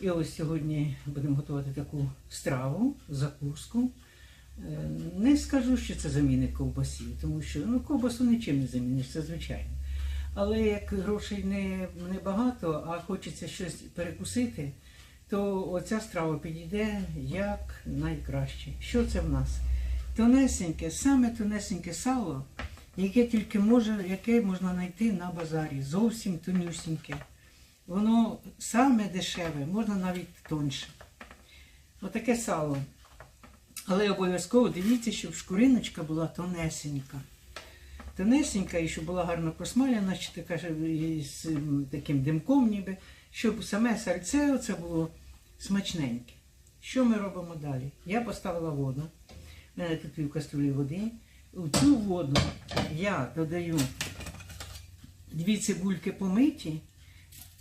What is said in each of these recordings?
І ось сьогодні будемо готувати таку страву, закуску. Е, Не скажу, що це замінник ковбасі, тому що ну, ковбасу нічим не заміниш, це звичайно. Але як грошей не, не багато, а хочеться щось перекусити, то оця страва підійде як найкраще. Що це в нас? Тонесеньке, саме тонесеньке сало, яке тільки може, яке можна знайти на базарі. Зовсім тонюсіньке. Воно саме дешеве, можна навіть тонше. Отаке сало. Але обов'язково дивіться, щоб шкуриночка була тонесенька. Тонесенька і щоб була гарно просмалена, ще така з таким димком ніби, щоб саме сальце оце було смачненьке. Що ми робимо далі? Я поставила воду. У мене тут пів каструлі води. У цю воду я додаю дві цибульки помиті,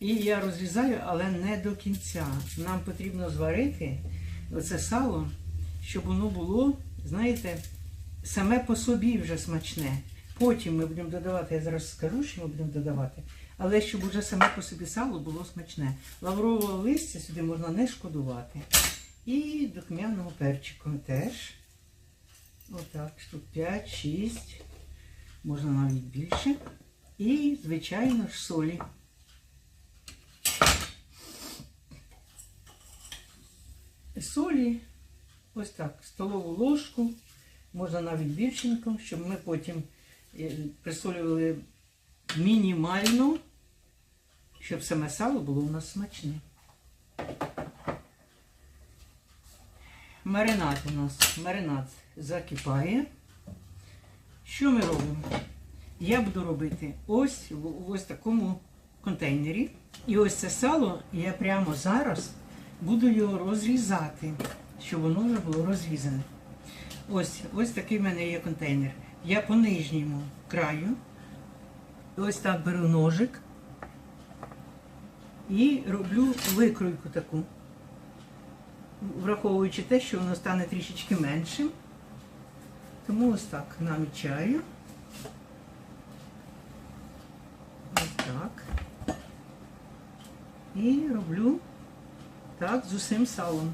і я розрізаю, але не до кінця. Нам потрібно зварити оце сало, щоб воно було, знаєте, саме по собі вже смачне. Потім ми будемо додавати, я зараз скажу, що ми будемо додавати, але щоб уже саме по собі сало було смачне. Лаврового листя сюди можна не шкодувати. І духмяного перчику теж. Отак, штук 5-6, можна навіть більше. І, звичайно ж, солі. Солі, ось так, столову ложку, можна навіть більшенько, щоб ми потім е, присолювали мінімально, щоб саме сало було у нас смачне. Маринад у нас, маринад закипає. Що ми робимо? Я буду робити ось в ось такому контейнері. І ось це сало я прямо зараз буду його розрізати, щоб воно вже було розрізане. Ось, ось такий в мене є контейнер. Я по нижньому краю ось так беру ножик і роблю викройку таку враховуючи те, що воно стане трішечки меншим. Тому ось так намічаю. Ось так. І роблю так з усім салом.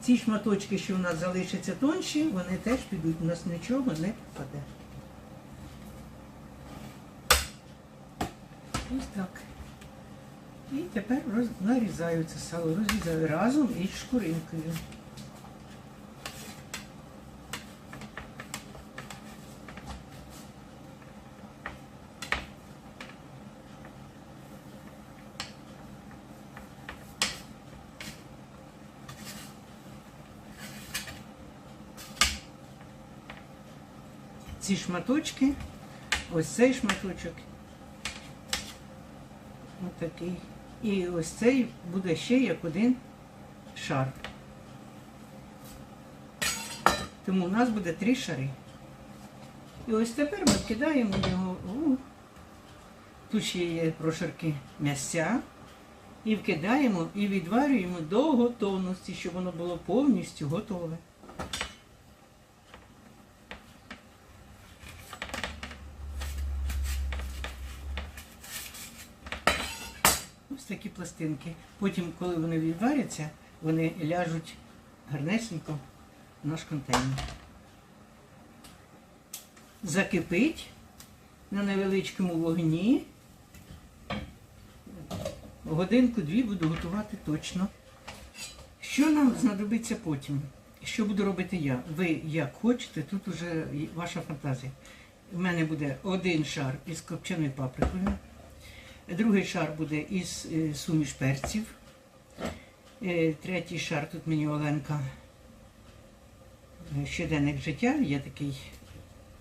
Ці шматочки, що у нас залишаться тонші, вони теж підуть, у нас нічого не впаде. Ось так. І тепер роз... нарізаю це сало, розрізаю разом із шкуринкою. Шматочки, ось цей шматочок Отакий. І ось цей буде ще як один шар. Тому у нас буде три шари. І ось тепер ми кидаємо його у тут ще є прошарки м'ясця. І вкидаємо і відварюємо до готовності, щоб воно було повністю готове. Такі пластинки. Потім, коли вони відваряться, вони ляжуть гарнесенько в наш контейнер. Закипить на невеличкому вогні. Годинку-дві буду готувати точно. Що нам знадобиться потім? Що буду робити я? Ви як хочете, тут уже ваша фантазія. У мене буде один шар із копченою паприкою. Другий шар буде із е, суміш перців. Е, Третій шар тут мені Оленка е, щоденник життя. Є такий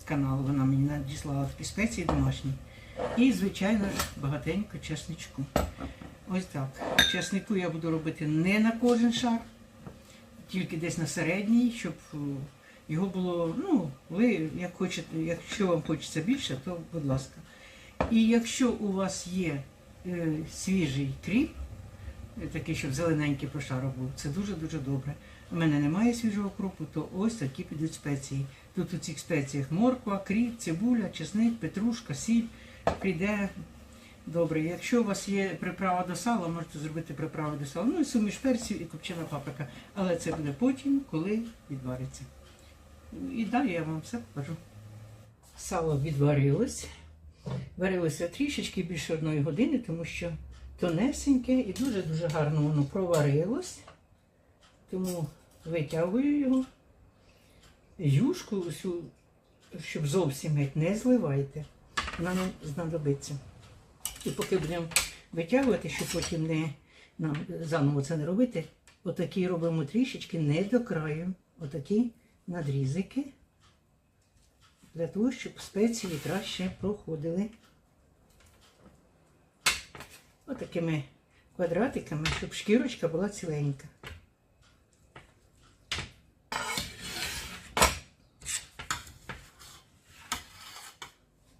канал, вона мені надіслала такі спеції домашні. І, звичайно, багатенько чесничку. Ось так. Чеснику я буду робити не на кожен шар, тільки десь на середній, щоб його було, ну, ви як хочете, якщо вам хочеться більше, то будь ласка. І якщо у вас є е, свіжий кріп, е, такий, щоб зелененький прошарок був, це дуже-дуже добре. У мене немає свіжого кропу, то ось такі підуть спеції. Тут у цих спеціях морква, кріп, цибуля, чесник, петрушка, сіль. Піде Добре, якщо у вас є приправа до сала, можете зробити приправу до сала. Ну і суміш перців і копчена паприка. Але це буде потім, коли відвариться. І далі я вам все покажу. Сало відварилось. Варилося трішечки більше одної години, тому що тонесеньке і дуже-дуже гарно воно проварилось. Тому витягую його. Юшку, усю, щоб зовсім геть не зливайте. Вона нам знадобиться. І поки будемо витягувати, щоб потім не нам заново це не робити, отакі робимо трішечки не до краю. Отакі надрізики. Для того, щоб спеції краще проходили. Отакими квадратиками, щоб шкірочка була ціленька.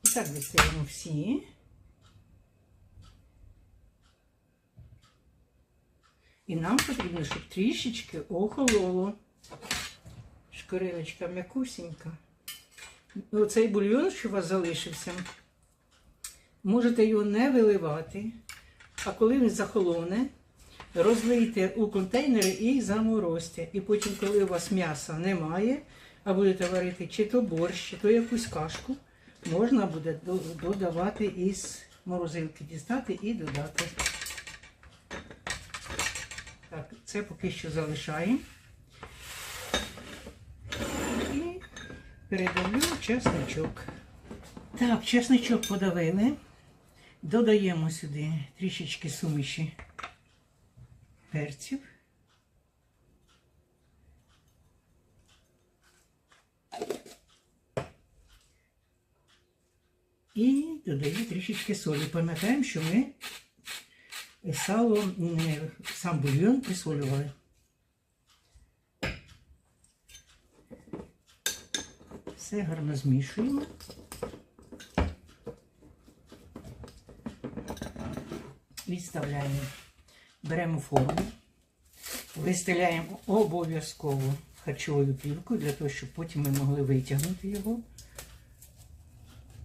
І так достаємо всі. І нам потрібно, щоб трішечки охололо. Шкориночка м'якусінька. Оцей бульйон, що у вас залишився, можете його не виливати, а коли він захолоне, розлийте у контейнери і заморозьте. І потім, коли у вас м'яса немає, а будете варити чи то борщ, чи то якусь кашку, можна буде додавати із морозилки, дістати і додати. Так, це поки що залишаємо. І передавлю чесничок. Так, чесничок подавили. Додаємо сюди трішечки суміші перців. І додаю трішечки солі. Пам'ятаємо, що ми сало, сам бульйон присолювали. Все гарно змішуємо. Відставляємо. Беремо форму, вистеляємо обов'язково харчовою плівкою, для того, щоб потім ми могли витягнути його.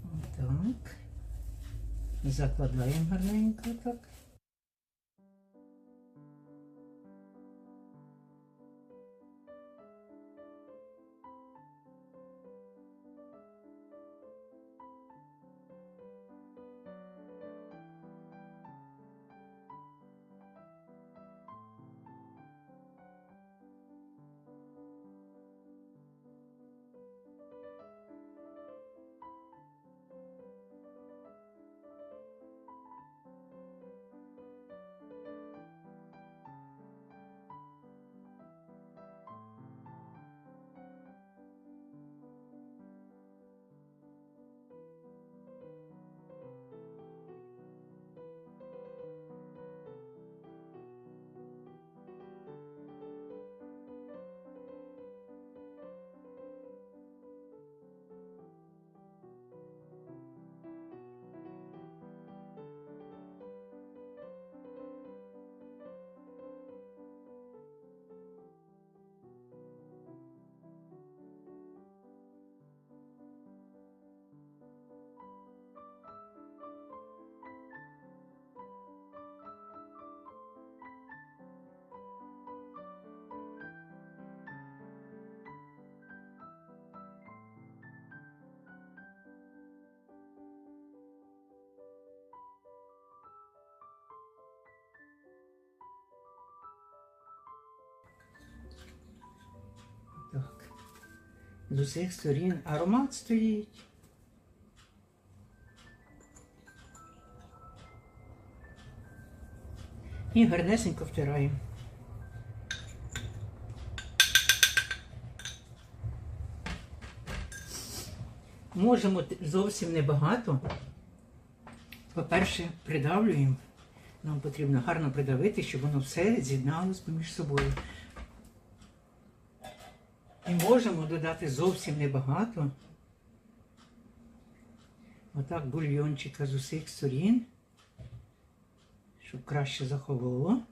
Отак. Закладаємо гарненько так. Так. З усіх сторін аромат стоїть. І гарнесенько втираємо. Можемо зовсім небагато. По-перше, придавлюємо. Нам потрібно гарно придавити, щоб воно все з'єдналось поміж собою. І можемо додати зовсім небагато. Отак бульйончика з усіх сторін, щоб краще захололо.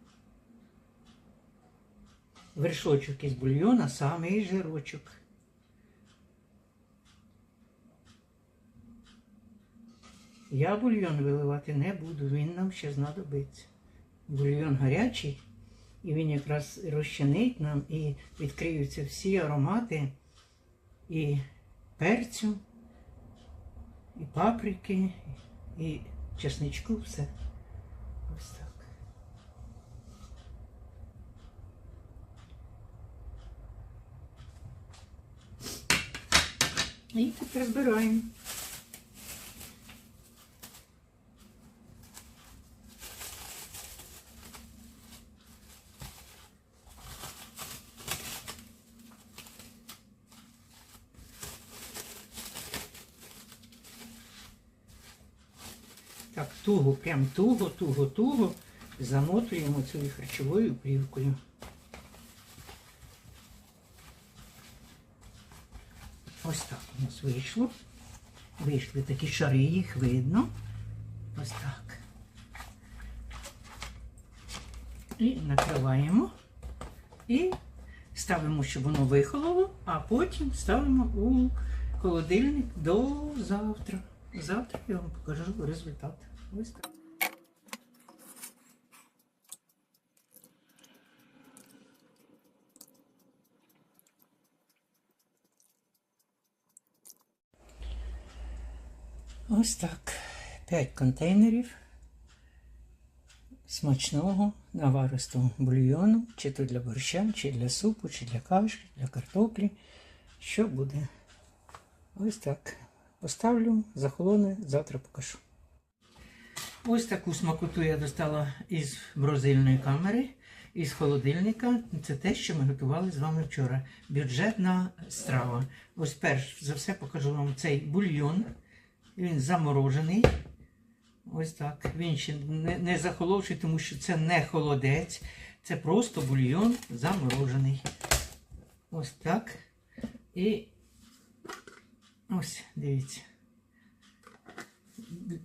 Вершочок із бульйона, самий жирочок. Я бульйон виливати не буду, він нам ще знадобиться. Бульйон гарячий, і він якраз розчинить нам і відкриються всі аромати і перцю, і паприки, і чесничку, все. Ось так. І тепер збираємо. Так, туго, прям туго, туго, туго замотуємо цією харчовою плівкою. Ось так у нас вийшло. Вийшли такі шари, їх видно. Ось так. І накриваємо. І ставимо, щоб воно вихололо, а потім ставимо у холодильник до завтра. Завтра я вам покажу результат. Ось так. Ось так. П'ять контейнерів смачного наваристого бульйону, чи то для борща, чи для супу, чи для каші, для картоплі. Що буде? Ось так. Поставлю, захолоне, завтра покажу. Ось таку смакоту я достала із морозильної камери, із холодильника. Це те, що ми готували з вами вчора. Бюджетна страва. Ось перш за все покажу вам цей бульйон. Він заморожений. Ось так. Він ще не, не захоловший, тому що це не холодець. Це просто бульйон заморожений. Ось так. І ось, дивіться.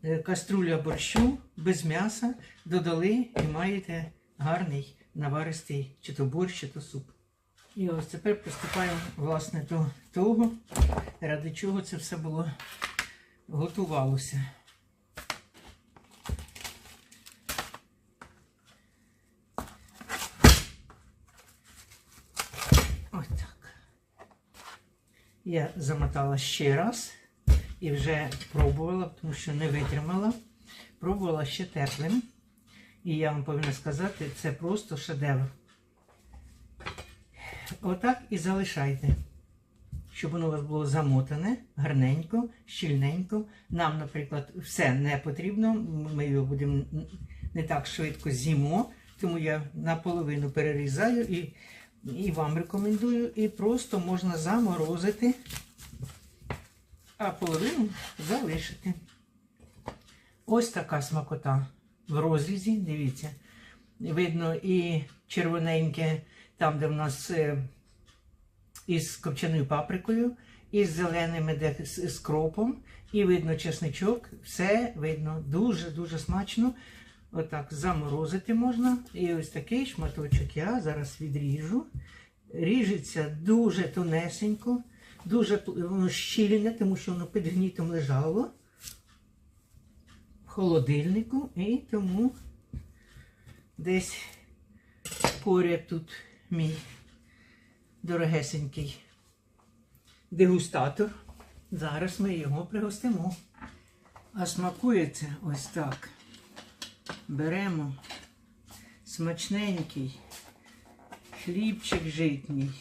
Е, Каструля борщу без м'яса додали і маєте гарний наваристий чи то борщ, чи то суп. І ось тепер приступаємо власне до того, ради чого це все було готувалося. Ось так. Я замотала ще раз і вже пробувала, тому що не витримала. Пробувала ще теплим. І я вам повинна сказати, це просто шедевр. Отак і залишайте щоб воно у вас було замотане, гарненько, щільненько. Нам, наприклад, все не потрібно. Ми його будемо не так швидко з'їмо, тому я наполовину перерізаю і, і вам рекомендую. І просто можна заморозити, а половину залишити. Ось така смакота в розрізі, дивіться. Видно і червоненьке, там, де в нас. е, із копченою паприкою, із зеленими де з, з кропом, і видно чесничок. Все видно дуже-дуже смачно. Отак заморозити можна. І ось такий шматочок я зараз відріжу. Ріжеться дуже тонесенько, дуже воно щільне, тому що воно під гнітом лежало в холодильнику, і тому десь поряд тут мій дорогесенький дегустатор. Зараз ми його пригостимо. А смакується ось так. Беремо смачненький хлібчик житній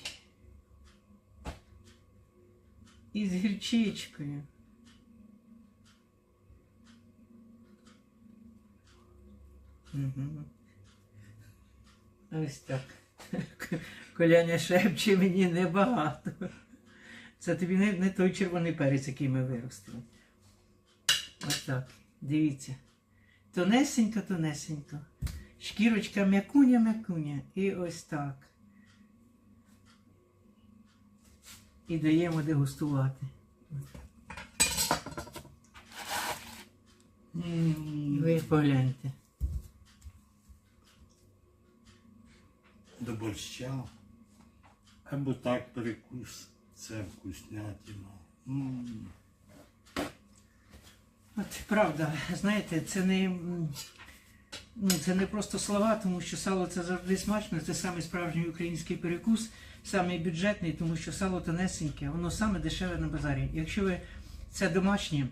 із гірчичкою. Угу. Ось так. Коляня шепче мені небагато. Це тобі не, не той червоний перець, який ми виростили. Ось так. Дивіться. Тонесенько, тонесенько. Шкірочка м'якуня, м'якуня. І ось так. І даємо дегустувати. М, Ви погляньте. До борща. Або так перекус. Це вкуснятина. М. От правда, знаєте, це не, ну, це не просто слова, тому що сало це завжди смачно, це самий справжній український перекус, самий бюджетний, тому що сало тонесеньке, воно саме дешеве на базарі. Якщо ви це домашнє,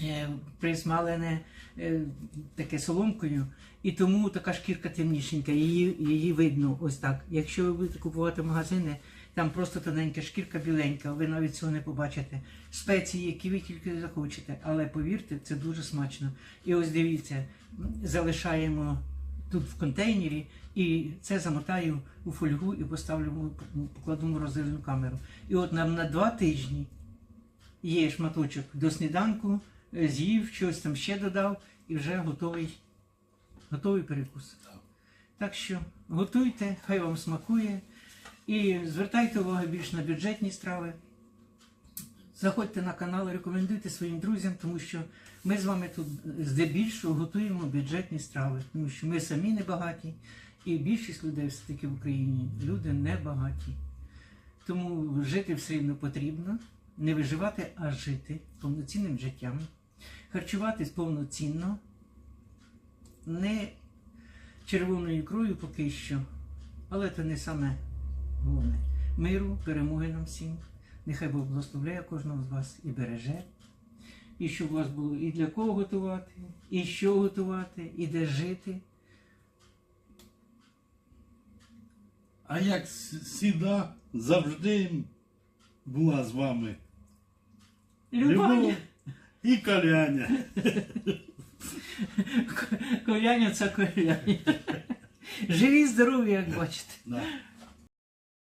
е, присмалене е, таке соломкою, і тому така шкірка темнішенька, її, її видно ось так. Якщо ви будете купувати магазини, там просто тоненька шкірка біленька, ви навіть цього не побачите. Спеції, які ви тільки захочете, але повірте, це дуже смачно. І ось дивіться, залишаємо тут в контейнері, і це замотаю у фольгу і поставлю покладу в морозильну камеру. І от нам на два тижні є шматочок до сніданку, з'їв, щось там ще додав, і вже готовий, готовий перекус. Так що готуйте, хай вам смакує. І звертайте увагу більш на бюджетні страви. Заходьте на канал, рекомендуйте своїм друзям, тому що ми з вами тут здебільшого готуємо бюджетні страви, тому що ми самі не багаті, і більшість людей все-таки в Україні люди не багаті. Тому жити все рівно потрібно, не виживати, а жити повноцінним життям, харчуватись повноцінно, не червоною ікрою поки що, але це не саме головне. Миру, перемоги нам всім. Нехай Бог благословляє кожного з вас і береже. І щоб у вас було і для кого готувати, і що готувати, і де жити. А як сіда завжди була з вами. Любов, і коляня. коляня це коляня. Живі, здорові, як бачите.